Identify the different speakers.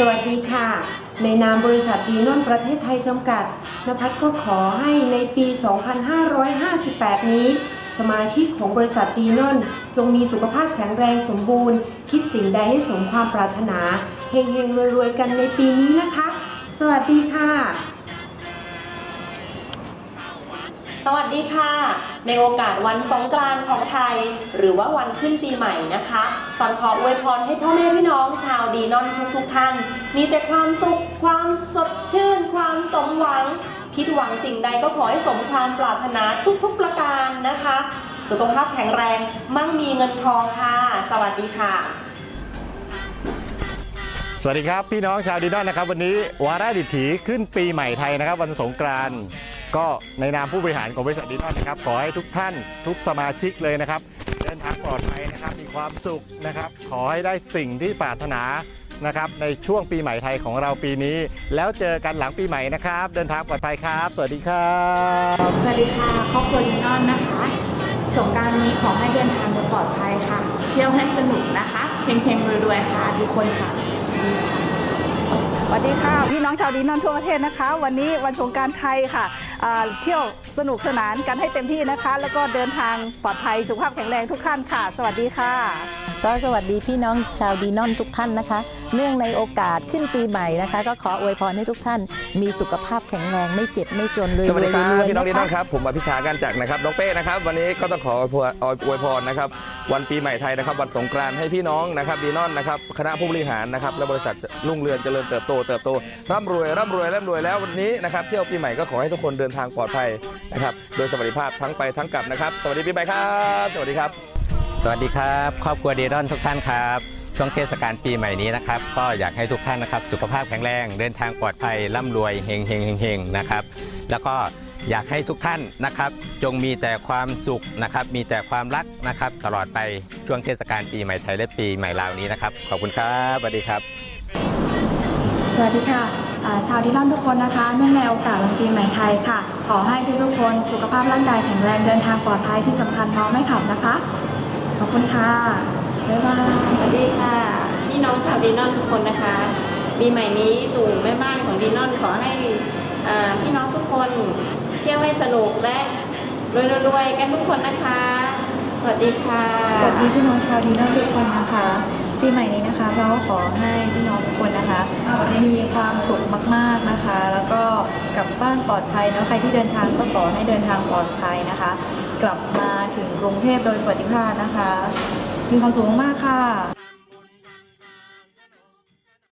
Speaker 1: สวัสดีค่ะ ในนามบริษัทดีนอนประเทศไทยจำกัดนภัสก็ขอให้ในปี 2558 นี้ สมาชิกของบริษัทดีนอน จงมีสุขภาพแข็งแรงสมบูรณ์ คิดสิ่งใดให้สมความปรารถนาเฮงๆรวยๆ กันในปีนี้นะคะ สวัสดีค่ะ
Speaker 2: สวัสดีค่ะ ในโอกาสวันสงกรานต์ของไทย หรือว่าวันขึ้นปีใหม่นะคะสันขออวยพรให้พ่อแม่พี่น้องชาวดีนอนทุกๆทท่าน มีแต่ความสุข ความสดชื่น ความสมหวัง คิดหวังสิ่งใดก็ขอให้สมความปรารถนาทุกๆประการนะคะ สุขภาพแข็งแรง มั่งมีเงินทองค่ะ สวัสดีค่ะ
Speaker 3: สวัสดีครับ พี่น้องชาวดีนอนนะครับ วันนี้วาระดิถีขึ้นปีใหม่ไทยนะครับ วันสงกรานต์ ก็ในนามผู้บริหารของบริษัทดีนอนนะครับ ขอให้ทุกท่านทุกสมาชิกเลยนะครับ เดินทางปลอดภัยนะครับ มีความสุขนะครับ ขอให้ได้สิ่งที่ปรารถนานะครับ ในช่วงปีใหม่ไทยของเราปีนี้ แล้วเจอกันหลังปีใหม่นะครับ เดินทางปลอดภัยครับ สวัสดีครับ
Speaker 4: สวัสดีค่ะครอบครัวลินอนนะคะสงการนี้ขอให้เดินทางโดยปลอดภัยค่ะ เที่ยวให้สนุกนะคะเพลงเพลงๆรวยๆค่ะทุกคนค่ะ
Speaker 5: สวัสดีค่ะ พี่น้องชาวดีนอนทั่วประเทศนะคะ วันนี้วันสงกรารไทยค่ะเที่ยวสนุกสนานกันให้เต็มที่นะคะ แล้วก็เดินทางปลอดภัยสุขภาพแข็งแรงทุกท่านค่ะ สวัสดีค่ะ
Speaker 6: ก็สวัสดีพี่น้องชาวดีนอนทุกท่านนะคะ เนื่องในโอกาสขึ้นปีใหม่นะคะ ก็ขออวยพรให้ทุกท่านมีสุขภาพแข็งแรงไม่เจ็บไม่จนรวย
Speaker 7: สวัสดีครับพี่น้องดี
Speaker 6: นะ
Speaker 7: น้อ
Speaker 6: ค
Speaker 7: รับผมอภิชาการจักนะครับน้องเป้นะครับวันนี้ก็ต้องขออวยพรอวยพรนะครับวันปีใหม่ไทยนะครับวันสงกรานต์ให้พี่น้องนะครับดีนอนนะครับคณะผู้บริหารนะครับและบริษัทรุ่งเรืองเจริญเติบโตเติบโตร่ำรวยร่ำรวยร่ำรวยแล้ววันนี้นะครับเที่ยวปีใหม่ก็ขอให้ทุกคนเดินทางปลอดภัยนะครับโดยสวัสดิภาพทั้งไปทั้งกลับนะครับ สวัสดีปีใหม่ครับ สวัสดีครับ
Speaker 8: สวัสดีครับครอบครัวเดรอนทุกท่านครับ ช่วงเทศกาลปีใหม่นี้นะครับ ก็อยากให้ทุกท่านนะครับ สุขภาพแข็งแรง เดินทางปลอดภัยร่ำรวยเฮงเฮงเฮงเฮงนะครับ แล้วก็อยากให้ทุกท่านนะครับ จงมีแต่ความสุขนะครับ มีแต่ความรักนะครับ ตลอดไปช่วงเทศกาลปีใหม่ไทยและปีใหม่ลาวนี้นะครับ ขอบคุณครับสวัสดีครับ
Speaker 4: สวัสดีค่ะชาวดิลอนทุกคนนะคะ เนื่องในโอกาสวันปีใหม่ไทยค่ะ ขอให้ทุกๆคนสุขภาพร่างกายแข็งแรงเดินทางปลอดภัยที่สำคัญเมาไม่ขับนะคะ ขอบคุณค่ะบ๊ายบาย
Speaker 9: สวัสดีค่ะ พี่น้องชาวดีนอนทุกคนนะคะปีใหม่นี้ตู่แม่บ้านของดีนอนขอให้อ่าพี่น้องทุกคนเที่ยวให้สนุกและรวยๆกันทุกคนนะคะ สวัสดีค่ะ
Speaker 10: สวัสดีพี่น้องชาวดีนอลทุกคนนะคะปีใหม่นี้นะคะเราก็ขอให้พี่น้องทุกคนนะคะ มีความสุขมากๆนะคะ แล้วก็กลับบ้านปลอดภัยนะใครที่เดินทางก็ขอให้เดินทางปลอดภัยนะคะ กลับมาถึงกรุงเทพโดยสวัสดิภาพนะคะ มีความสุขมากค่ะ